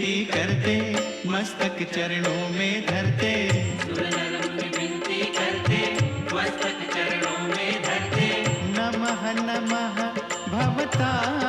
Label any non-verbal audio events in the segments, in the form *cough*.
विनती करते मस्तक चरणों में धरते विनती करते, मस्तक चरणों में धरते। नमः नमः, भवता।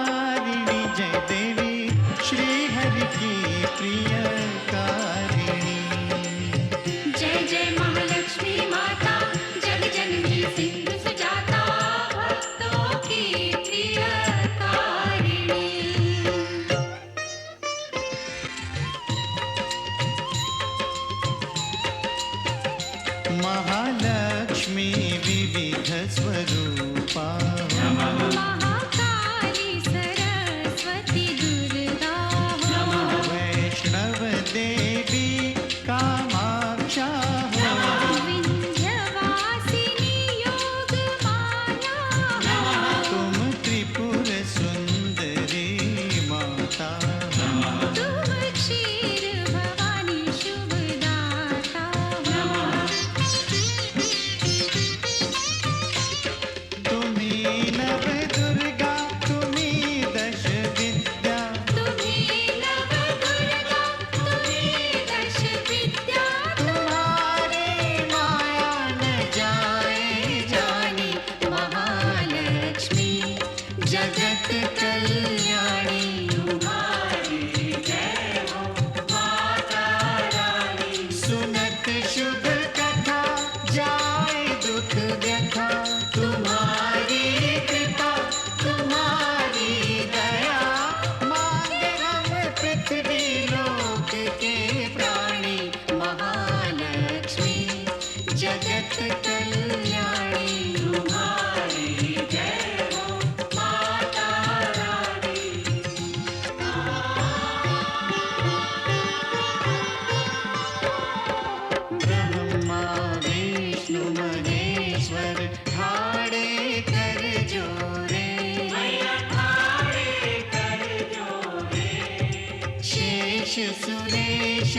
look again.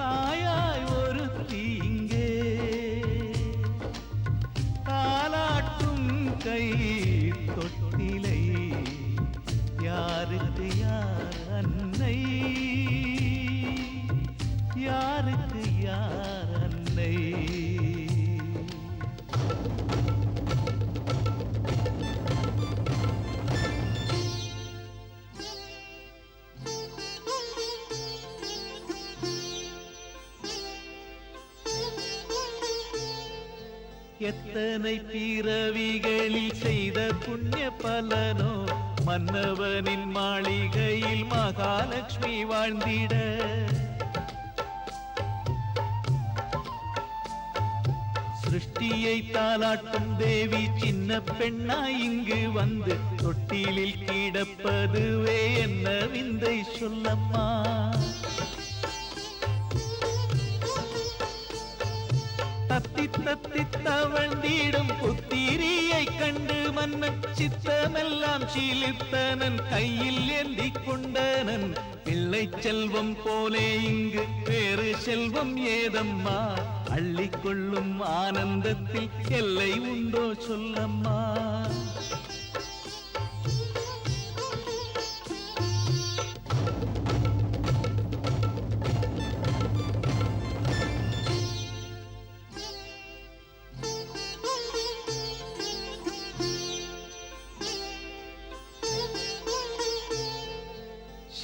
தாயாய் ஒரு எத்தனை பிறவிகளில் செய்த புண்ணிய பலனோ மன்னவனின் மாளிகையில் மகாலட்சுமி வாழ்ந்திட. சிருஷ்டியை தாளாட்டும் தேவி சின்ன பெண்ணா இங்கு வந்து தொட்டிலில் கிடப்பதுவே என்ன விந்தை சொல்லம்மா தத்தி தத்தி தவழ்ந்திடும் புத்திரியை கண்டு மன்னன் சித்தமெல்லாம் சீலித்தனன் கையில் ஏந்தி கொண்டனன். பிள்ளை செல்வம் போலே இங்கு வேறு செல்வம் ஏதம்மா? அள்ளிக்கொள்ளும் ஆனந்தத்தில் எல்லை உண்டோ சொல்லம்மா?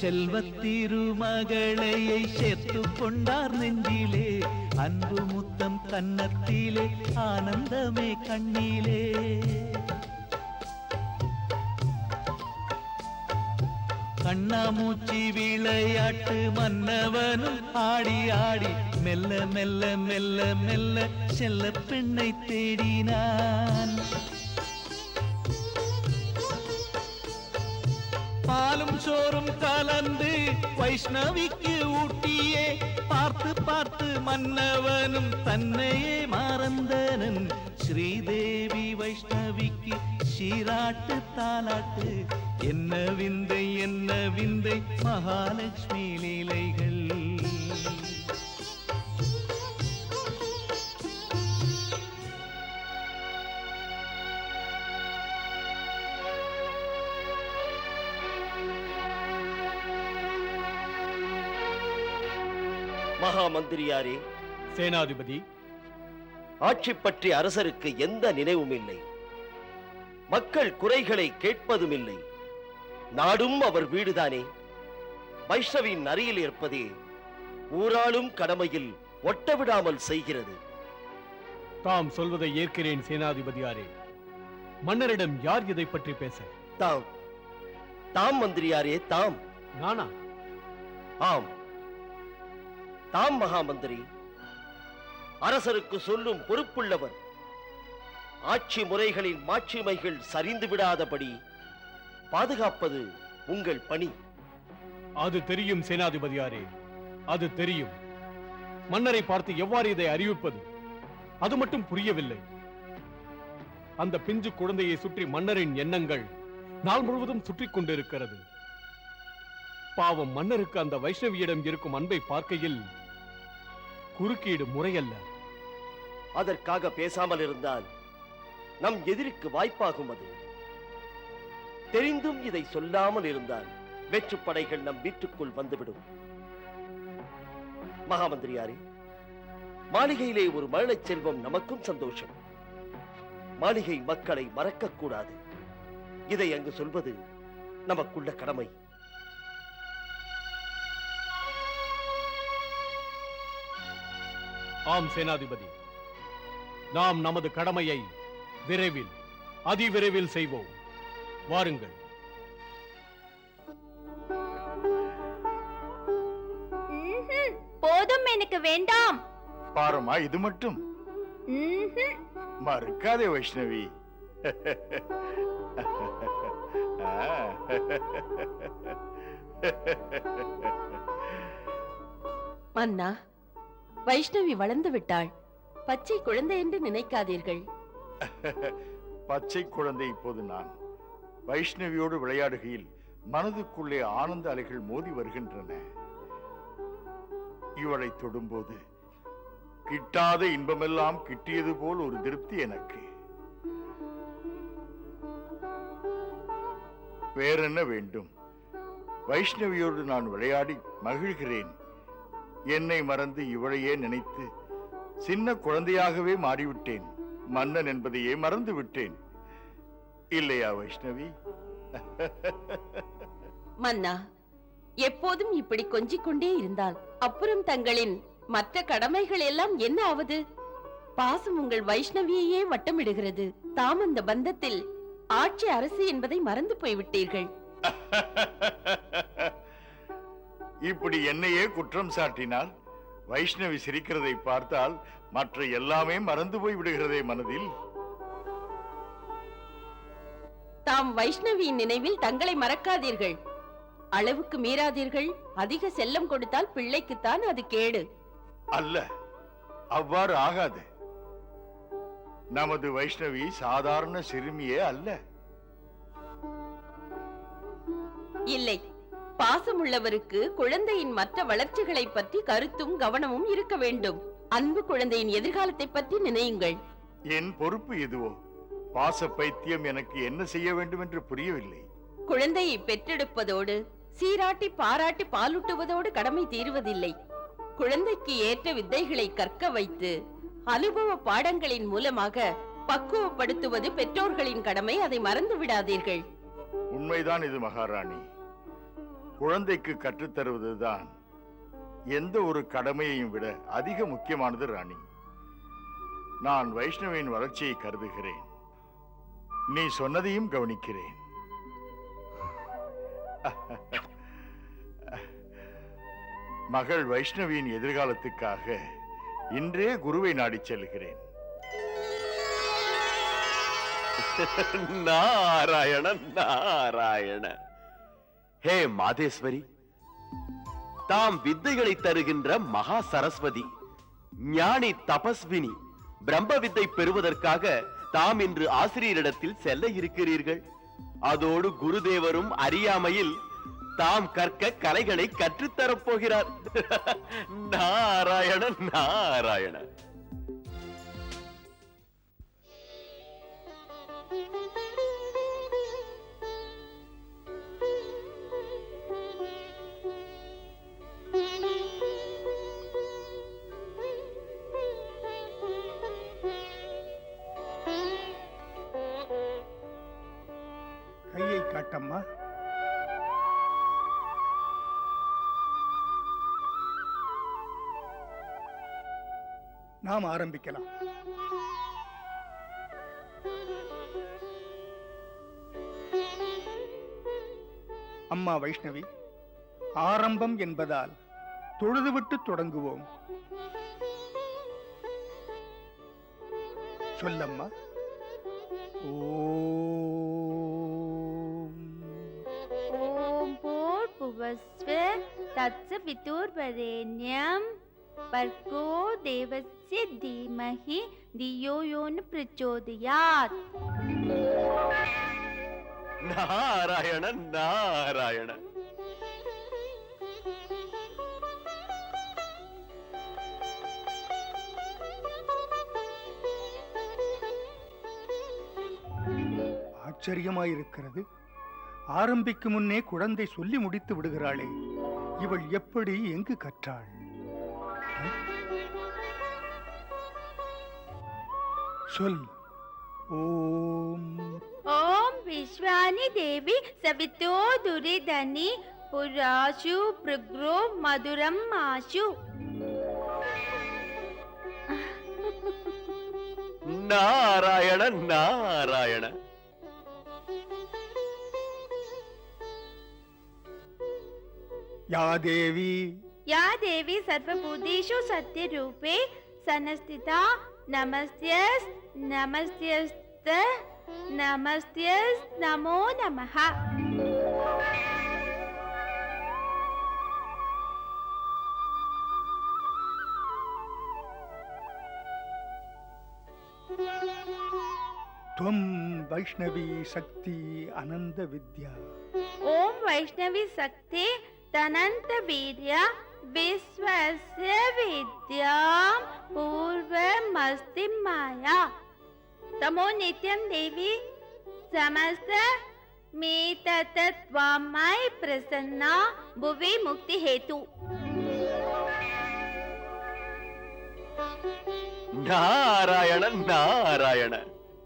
செல்வத் திருமகளையை சேர்த்து கொண்டார் நெஞ்சிலே. அன்பு முத்தம் கன்னத்திலே ஆனந்தமே கண்ணிலே. கண்ணாமூச்சி விளையாட்டு மன்னவனும் ஆடி ஆடி மெல்ல மெல்ல மெல்ல மெல்ல செல்ல பெண்ணை தேடினான். பாலும் சோறும் கலந்து வைஷ்ணவிக்கு ஊட்டியே பார்த்து பார்த்து மன்னவனும் தன்னையே மறந்தனன். ஸ்ரீதேவி வைஷ்ணவிக்கு சீராட்டு தாலாட்டு என்ன விந்தை என்ன விந்தை மகாலட்சுமி லீலைகள் மகா மந்திரியாரே சேனாதிபதி. ஆட்சி பற்றி அரசருக்கு எந்த நினைவும் இல்லை. மக்கள் குறைகளை கேட்பதும் இல்லை. நாடும் அவர் வீடுதானே. வைஷ்ணவின் அருகில் இருப்பதே ஊராளும் கடமையில் ஒட்ட விடாமல் செய்கிறது. தாம் சொல்வதை ஏற்கிறேன் சேனாதிபதியாரே. மன்னரிடம் யார் இதை பற்றி பேச? தாம். தாம் மந்திரியாரே தாம். நானா? ஆம். தாம் மகா மந்திரி அரசருக்கு சொல்லும் பொறுப்புள்ளவர். ஆட்சி முறைகளின் மாட்சிமைகள் சரிந்து விடாதபடி பாதுகாப்பது உங்கள் பணி. அது தெரியும் சேனாதிபதியாரே அது தெரியும். மன்னரை பார்த்து எவ்வாறு இதை அறிவிப்பது? அது மட்டும் புரியவில்லை. அந்த பிஞ்சு குழந்தையை சுற்றி மன்னரின் எண்ணங்கள் நாள் முழுவதும் சுற்றிக் கொண்டிருக்கிறது. பாவம் மன்னருக்கு அந்த வைஷ்ணவியிடம் இருக்கும் அன்பை பார்க்கையில் குறுக்கீடு முறையல்ல. அதற்காக பேசாமல் இருந்தால் நம் எதிரிக்கு வாய்ப்பாகும் அது. தெரிந்தும் இதை சொல்லாமல் இருந்தால் வெற்றுப்படைகள் நம் வீட்டுக்குள் வந்துவிடும். மகாமந்திரியாரே மாளிகையிலே ஒரு மழலைச் செல்வம் நமக்கும் சந்தோஷம். மாளிகை மக்களை மறக்கக்கூடாது. இதை அங்கு சொல்வது நமக்குள்ள கடமை. ஆம் சேனாதிபதி. நாம் நமது கடமையை விரைவில் அதிவிரைவில் செய்வோம். வாருங்கள். போதும் எனக்கு வேண்டாம். பாருமா இது மட்டும். மறுக்காதே வைஷ்ணவி. மன்னா வைஷ்ணவி வளர்ந்து விட்டாள். பச்சை குழந்தை என்று நினைக்காதீர்கள். *laughs* பச்சை குழந்தை இப்போது நான். வைஷ்ணவியோடு விளையாடுகையில் மனதுக்குள்ளே ஆனந்த அலைகள் மோதி வருகின்றன. இவளை தொடும்போது கிட்டாத இன்பமெல்லாம் கிட்டியது போல் ஒரு திருப்தி எனக்கு. வேறென்ன வேண்டும்? வைஷ்ணவியோடு நான் விளையாடி மகிழ்கிறேன். என்னை மறந்து இவளையே நினைத்து சின்ன குழந்தையாகவே மாறிவிட்டேன். மன்னன் என்பதையே மறந்து விட்டேன் இல்லையா வைஷ்ணவி? மன்னா எப்போதும் இப்படி கொஞ்சிக் கொண்டே இருந்தால் அப்புறம் தங்களின் மற்ற கடமைகள் எல்லாம் என்ன ஆவது? பாசம் உங்கள் வைஷ்ணவியையே வட்டமிடுகிறது. தாம் அந்த பந்தத்தில் ஆட்சி அரசு என்பதை மறந்து போய்விட்டீர்கள். *laughs* இப்படி என்னையே குற்றம் சாட்டினால் வைஷ்ணவி சிரிக்கிறதை பார்த்தால் மற்ற எல்லாமே மறந்து போய் விடுகிறதே மனதில். தாம் வைஷ்ணவியின் நினைவில் தங்களை மறக்காதீர்கள். அளவுக்கு மீறாதீர்கள். அதிக செல்லம் கொடுத்தால் பிள்ளைக்குத்தான் அது கேடு. அல்ல அவ்வாறு ஆகாது. நமது வைஷ்ணவி சாதாரண சிறுமியே அல்ல. இல்லை. பாசமுள்ளவருக்கு குழந்தையின் மற்ற வளர்ச்சிகளை பற்றி கருத்தும் கவனமும் இருக்க வேண்டும். அன்பு குழந்தையின் எதிர்காலத்தை பற்றி நினையுங்கள். என் பொறுப்பு எதுவோ? பாச பைத்தியம் எனக்கு என்ன செய்ய வேண்டும் என்று புரியவில்லை. குழந்தையை பெற்றெடுப்பதோடு சீராட்டி பாராட்டி பாலூட்டுவதோடு கடமை தீருவதில்லை. குழந்தைக்கு ஏற்ற வித்தைகளை கற்க வைத்து அனுபவ பாடங்களின் மூலமாக பக்குவப்படுத்துவது பெற்றோர்களின் கடமை அதை மறந்து விடாதீர்கள் உண்மைதான் இது மகாராணி. குழந்தைக்கு கற்றுத்தருவதுதான் எந்த ஒரு கடமையையும் விட அதிக முக்கியமானது ராணி. நான் வைஷ்ணவின் வளர்ச்சியை கருதுகிறேன். நீ சொன்னதையும் கவனிக்கிறேன். மகள் வைஷ்ணவியின் எதிர்காலத்துக்காக இன்றே குருவை நாடி செல்கிறேன். நாராயண நாராயண ஹே மாதேஸ்வரி தாம் வித்தைகளை தருகின்ற மகா சரஸ்வதி ஞானி தபஸ்வினி பிரம்ம வித்தை பெறுவதற்காக தாம் இன்று ஆசிரியரிடத்தில் செல்ல இருக்கிறீர்கள். அதோடு குருதேவரும் அறியாமையில் தாம் கற்க கலைகளை கற்றுத்தரப் போகிறார். *laughs* நாராயண நாராயண. கையை காட்டம்மா நாம் ஆரம்பிக்கலாம். அம்மா வைஷ்ணவி ஆரம்பம் என்பதால் தொழுதுவிட்டு தொடங்குவோம். சொல்லம்மா. ஓ. भूर्भुवस्व तत्स वितुर्वरेण्यं भर्गो देवस्य धीमहि धियो यो न प्रचोदयात् நாராயண நாராயண ஆச்சரியமாயிருக்கிறது ஆரம்பிக்கும் முன்னே குழந்தை சொல்லி முடித்து விடுகிறாளே. இவள் எப்படி எங்கு கற்றாள்? சொல். ஓம். ஓம் விஸ்வானி தேவி சவித்தோ துரிதனி புராசு பிருக்ரோ மதுரம் மாசு. நாராயண நாராயண. या देवी। या देवी सर्वभूतेषु सत्यरूपे सनस्थिता नमस्त्यस् नमस्त्यस्त नमस्त्यस् नमो नमः। त्वं वैष्णवी शक्ति आनंद विद्या। ओम वैष्णवी शक्ति तनंत तनन्तवीर्य विश्वस्य विद्याम पूर्व मस्ति माया तमो नित्यं देवी समस्त मेतत्वामयि प्रसन्ना भुवि मुक्ति हेतु। नारायण नारायण।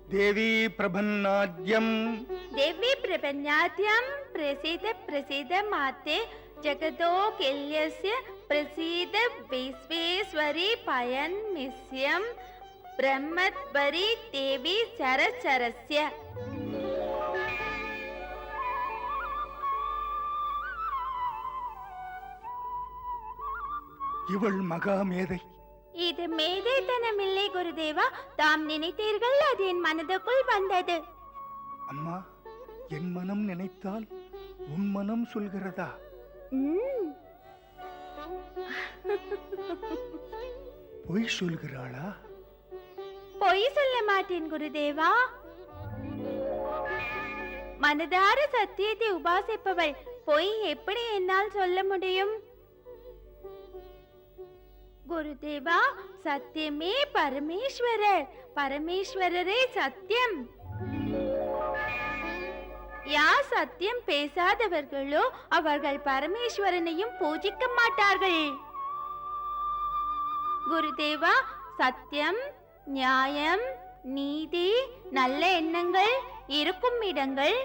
देवी प्रभन्नाद्यम। देवी प्रभन्नाद्यम प्रसिद्ध प्रसिद्ध माते जगतो किल्यस्य प्रसीद विश्वेश्वरी पयन्मिष्यं ब्रह्मत्वरि देवी चरचरस्य இவள் மகாமேதை இது மேதைத்தனமில்லை குருதேவா தாம் நினைத்தீர்கள் அது என் மனதுக்குள் வந்தது அம்மா என் மனம் நினைத்தால் உன் மனம் சொல்கிறதா ம், பொய் சொல்கிறாளா? பொய் சொல்ல மாட்டேன் குருதேவா. மனதார சத்தியத்தை உபாசிப்பவள் பொய் எப்படி என்னால் சொல்ல முடியும்? குருதேவா சத்தியமே பரமேஸ்வரர். பரமேஸ்வரரே சத்தியம். யார் சத்தியம் பேசாதவர்களோ அவர்கள் பரமேஸ்வரனையும் பூஜிக்க மாட்டார்கள். குருதேவா சத்தியம் நியாயம் நீதி நல்ல எண்ணங்கள் இருக்கும் இடங்கள்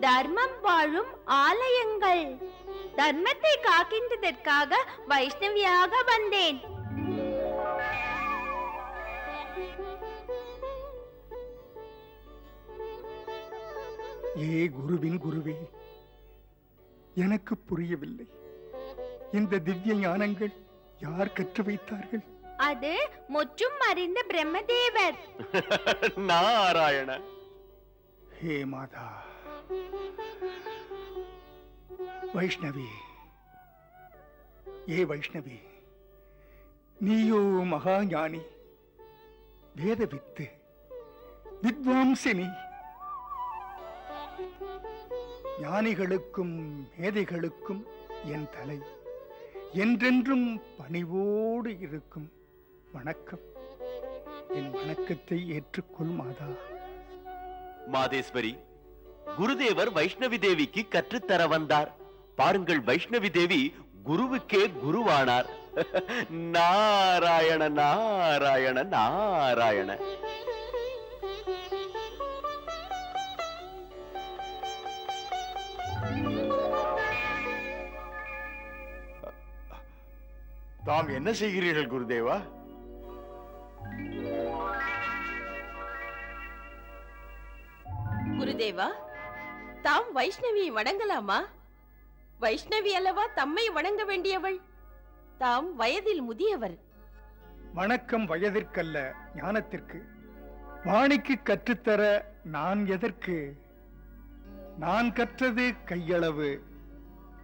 தர்மம் வாழும் ஆலயங்கள். தர்மத்தை காக்கின்றதற்காக வைஷ்ணவியாக வந்தேன். ஏ குருவின் குருவே எனக்கு புரியவில்லை. இந்த திவ்ய ஞானங்கள் யார் கற்று வைத்தார்கள்? அது முற்றும் அறிந்த பிரம்மதேவர். *laughs* நாராயண. ஹே மாதா. வைஷ்ணவி ஏ வைஷ்ணவி நீயோ மகா ஞானி வேத வித்து வித்வாம்சினி ஞானிகளுக்கும் மேதைகளுக்கும் என் தலை. என்றென்றும் பணிவோடு இருக்கும் வணக்கம். என் வணக்கத்தை ஏற்றுக்கொள் மாதா. மாதேஸ்வரி குருதேவர் வைஷ்ணவி தேவிக்கு கற்றுத்தர வந்தார். பாருங்கள் வைஷ்ணவி தேவி குருவுக்கே குருவானார். *laughs* நாராயண நாராயண நாராயண. தாம் என்ன செய்கிறீர்கள் குருதேவா? குருதேவா தாம் வைஷ்ணவியை வணங்கலாமா? வைஷ்ணவி அல்லவா தம்மை வணங்க வேண்டியவள்? தாம் வயதில் முதியவர். வணக்கம் வயதிற்கல்ல ஞானத்திற்கு. வாணிக்கு கற்றுத்தர நான் எதற்கு? நான் கற்றது கையளவு.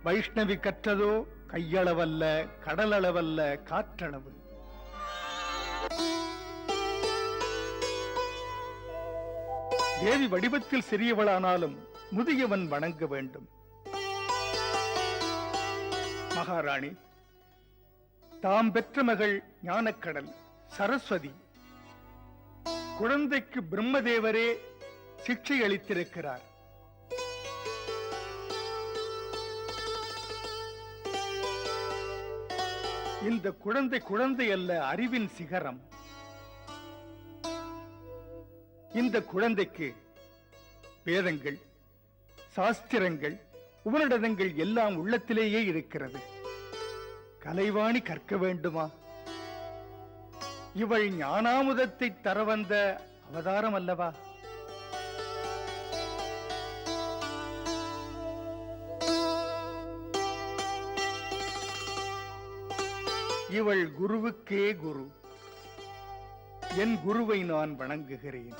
வைஷ்ணவி கற்றதோ கையளவல்ல கடலளவல்ல காற்றளவு. தேவி வடிவத்தில் சிறியவளானாலும் முதியவன் வணங்க வேண்டும். மகாராணி தாம் பெற்ற மகள் ஞானக்கடல் சரஸ்வதி. குழந்தைக்கு பிரம்மதேவரே சிக்ஷை அளித்திருக்கிறார் இந்த குழந்தை குழந்தை அல்ல அறிவின் சிகரம். இந்த குழந்தைக்கு வேதங்கள் சாஸ்திரங்கள் உபனிடதங்கள் எல்லாம் உள்ளத்திலேயே இருக்கிறது. கலைவாணி கற்க வேண்டுமா? இவள் ஞானாமுதத்தை தர வந்த அவதாரம் அல்லவா? இவள் குருவுக்கே குரு. என் குருவை நான் வணங்குகிறேன்.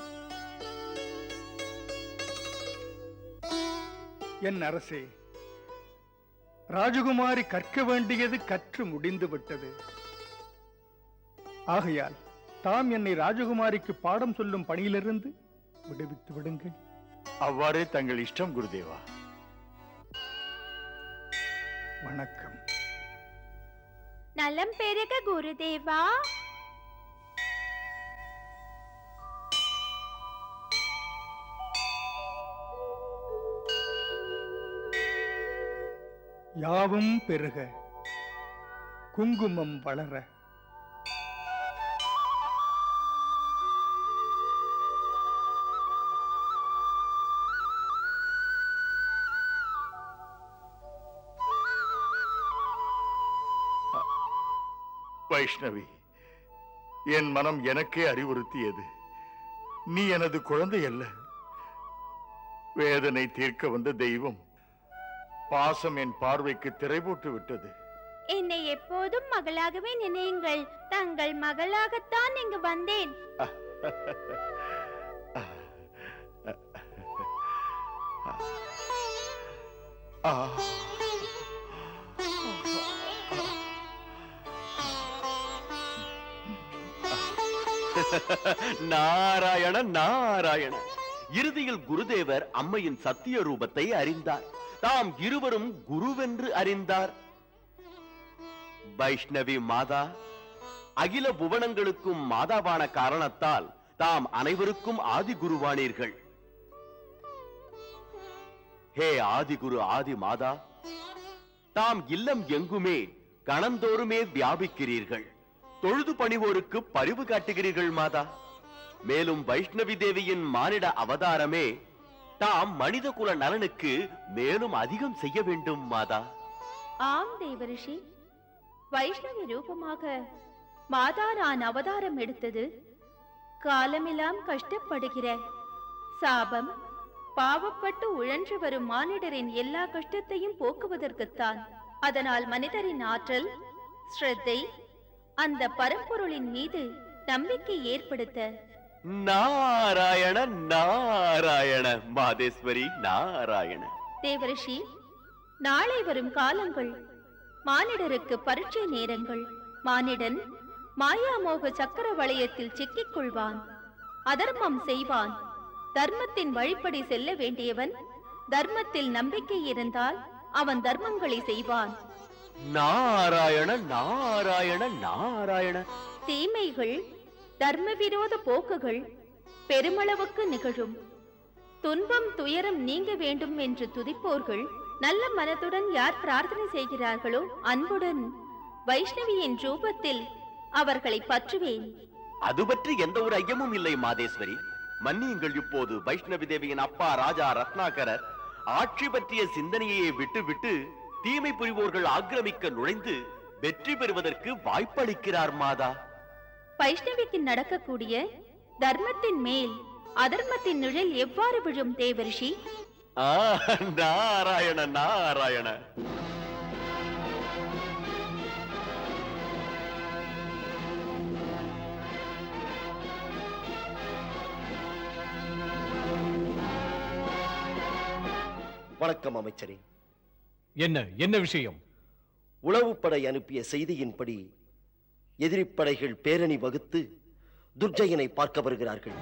என் அரசே ராஜகுமாரி கற்க வேண்டியது கற்று முடிந்து விட்டது. ஆகையால் தாம் என்னை ராஜகுமாரிக்கு பாடம் சொல்லும் பணியிலிருந்து விடுவித்து விடுங்கள். அவ்வாறே தங்கள் இஷ்டம் குருதேவா. வணக்கம். நலம் பெருக குருதேவா. யாவும் பெருக குங்குமம் வளர. வைஷ்ணவி என் மனம் எனக்கே அறிவுறுத்தியது நீ எனது குழந்தை அல்ல வேதனை தீர்க்க வந்த தெய்வம் பாசம் என் பார்வைக்கு திரை போட்டு விட்டது என்னை எப்போதும் மகளாகவே நினையுங்கள் தங்கள் மகளாகத்தான் இங்கு வந்தேன் ஆ *laughs* நாராயண நாராயண. இறுதியில் குருதேவர் அம்மையின் சத்திய ரூபத்தை அறிந்தார். தாம் இருவரும் குருவென்று அறிந்தார். வைஷ்ணவி மாதா அகில புவனங்களுக்கும் மாதாவான காரணத்தால் தாம் அனைவருக்கும் ஆதி குருவானீர்கள் ஹே ஆதி குரு ஆதி மாதா தாம் இல்லம் எங்குமே கணந்தோறுமே வியாபிக்கிறீர்கள். தொழுது பணிவோருக்கு பரிவு காட்டுகிறீர்கள் மாதா. மேலும் வைஷ்ணவி தேவியின் மானிட அவதாரமே தாம் மனித குல நலனுக்கு மேலும் அதிகம் செய்ய வேண்டும் மாதா. ஆம் தேவரிஷி. வைஷ்ணவி ரூபமாக மாதா நான் அவதாரம் எடுத்தது காலமெல்லாம் கஷ்டப்படுகிற சாபம் பாவப்பட்டு உழன்று வரும் மானிடரின் எல்லா கஷ்டத்தையும் போக்குவதற்குத்தான். அதனால் மனிதரின் ஆற்றல் ஸ்ரத்தை அந்த பரம்பொருளின் மீது நம்பிக்கை ஏற்படுத்த. நாராயண நாராயண மாதேஸ்வரி நாராயண. தேவரிஷி நாளை வரும் காலங்கள் மானிடருக்கு பரீட்சை நேரங்கள் மானிடன் மாயாமோக சக்கர வளையத்தில் சிக்கிக் கொள்வான் அதர்மம் செய்வான் தர்மத்தின் வழிப்படி செல்ல வேண்டியவன் தர்மத்தில் நம்பிக்கை இருந்தால் அவன் தர்மங்களை செய்வான். நாராயண நாராயண நாராயண. தீமைகள் தர்ம விரோத போக்குகள் பெருமளவுக்கு நிகழும். துன்பம் துயரம் நீங்க வேண்டும் என்று துதிப்போர்கள் நல்ல மனதுடன் யார் பிரார்த்தனை செய்கிறார்களோ அன்புடன் வைஷ்ணவியின் ரூபத்தில் அவர்களை பற்றுவேன். அது பற்றி எந்த ஒரு ஐயமும் இல்லை மாதேஸ்வரி. மன்னியுங்கள் இப்போது வைஷ்ணவி தேவியின் அப்பா ராஜா ரத்னாகரர் ஆட்சி பற்றிய சிந்தனையை விட்டு விட்டு தீமை புரிவோர்கள் ஆக்கிரமிக்க நுழைந்து வெற்றி பெறுவதற்கு வாய்ப்பளிக்கிறார் மாதா. வைஷ்ணவிக்கு நடக்கக்கூடிய தர்மத்தின் மேல் அதர்மத்தின் நிழல் எவ்வாறு விழும் தேவரிஷி ஆ, நாராயண நாராயண. வணக்கம் அமைச்சரே. என்ன என்ன விஷயம்? உளவுப்படை அனுப்பிய செய்தியின்படி எதிரிப்படைகள் பேரணி வகுத்து துர்ஜயனை பார்க்க வருகிறார்கள்.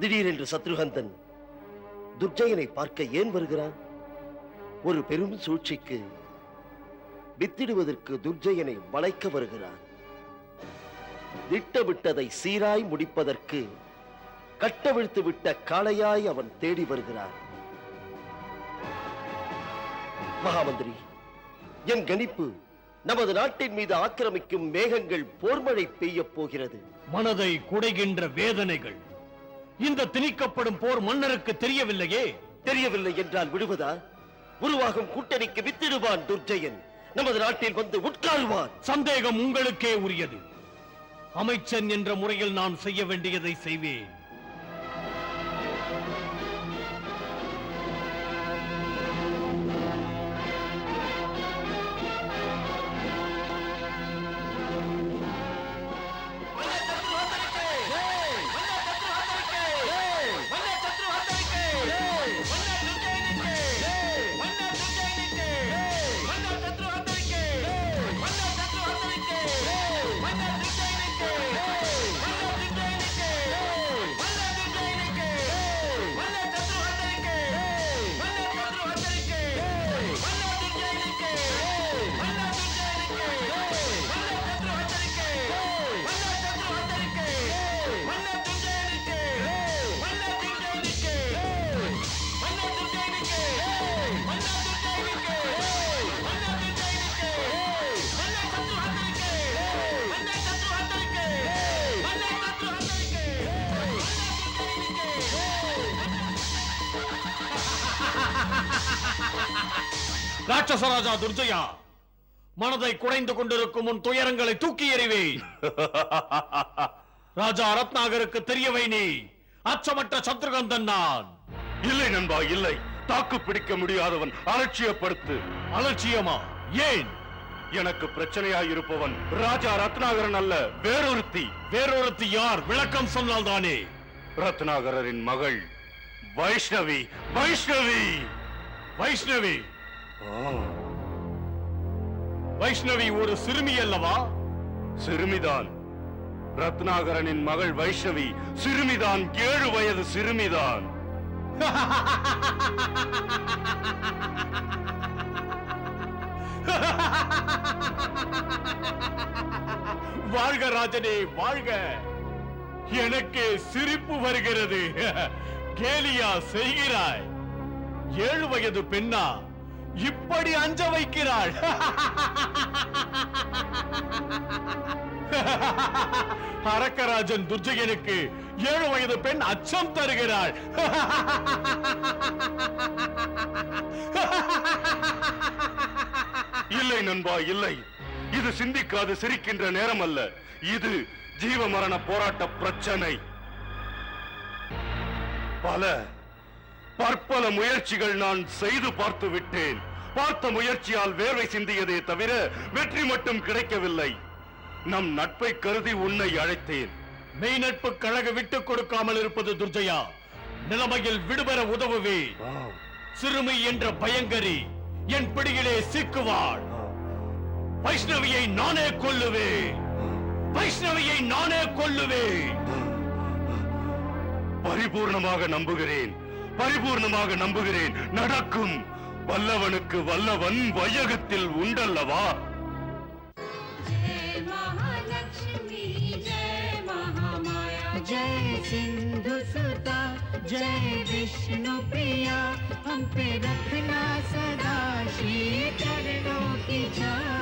திடீரென்று சத்ருகந்தன் துர்ஜயனை பார்க்க ஏன் வருகிறான்? ஒரு பெரும் சூழ்ச்சிக்கு வித்திடுவதற்கு துர்ஜயனை வளைக்க வருகிறான். திட்டமிட்டதை சீராய் முடிப்பதற்கு கட்டவிழ்த்து விட்ட காளையாய் அவன் தேடி வருகிறான். மகாமந்திரி என் கணிப்பு நமது நாட்டின் மீது ஆக்கிரமிக்கும் மேகங்கள் போர்மழை பெய்யப் போகிறது. மனதை குடைகின்ற வேதனைகள் இந்த திணிக்கப்படும் போர் மன்னருக்கு தெரியவில்லையே? தெரியவில்லை என்றால் விடுவதா? உருவாகும் கூட்டணிக்கு வித்திடுவான் துர்ஜயன். நமது நாட்டில் வந்து உட்காருவான். சந்தேகம் உங்களுக்கே உரியது. அமைச்சன் என்ற முறையில் நான் செய்ய வேண்டியதை செய்வேன். ராட்சசராஜா துர்ஜயா மனதை குடைந்து கொண்டிருக்கும் உன் துயரங்களை தூக்கி எறிவேன். *laughs* ராஜா ரத்னாகருக்கு தெரியவை நீ அச்சமற்ற சத்ருகந்தன் நான். இல்லை நண்பா இல்லை. தாக்கு பிடிக்க முடியாதவன் அலட்சியப்படுத்து. அலட்சியமா? ஏன்? எனக்கு பிரச்சனையாய் இருப்பவன் ராஜா ரத்னாகரன் அல்ல வேறொருத்தி. வேறொருத்தி யார்? விளக்கம் சொன்னால் தானே. ரத்னாகரின் மகள் வைஷ்ணவி வைஷ்ணவி. வைஷ்ணவி! வைஷ்ணவி ஒரு சிறுமி அல்லவா? சிறுமிதான். ரத்னாகரனின் மகள் வைஷ்ணவி சிறுமிதான். ஏழு வயது சிறுமிதான். வாழ்க ராஜனே வாழ்க. எனக்கு சிரிப்பு வருகிறது. கேலியா செய்கிறாய். ஏழு வயது பெண்ணா இப்படி அஞ்ச வைக்கிறாள். அரக்கராஜன் துர்ஜயனுக்கு ஏழு வயது பெண் அச்சம் தருகிறாள். இல்லை நண்பா இல்லை. இது சிந்திக்காது சிரிக்கின்ற நேரம் அல்ல. இது ஜீவ மரண போராட்ட பிரச்சனை. பல பற்பல முயற்சிகள் நான் செய்து பார்த்து விட்டேன் பார்த்த முயற்சியால் வேர்வை சிந்தியதே தவிர வெற்றி மட்டும் கிடைக்கவில்லை நம் நட்பை கருதி உன்னை அழைத்தேன் மெய் நட்பு கழக விட்டுக் கொடுக்காமல் இருப்பது துர்ஜயா நிலைமையில் விடுபெற உதவுவே சிறுமி என்ற பயங்கரி என் பிடியிலே சிக்குவாள் வைஷ்ணவியை நானே கொல்லுவேன் வைஷ்ணவியை நானே கொல்லுவேன் பரிபூர்ணமாக நம்புகிறேன் பரிபூர்ணமாக நம்புகிறேன். நடக்கும். வல்லவனுக்கு வல்லவன் வையகத்தில் உண்டல்லவா? ஜெய सिंधु सुता जय विष्णु प्रिया हम पे रखना सदा श्री चरणों की जा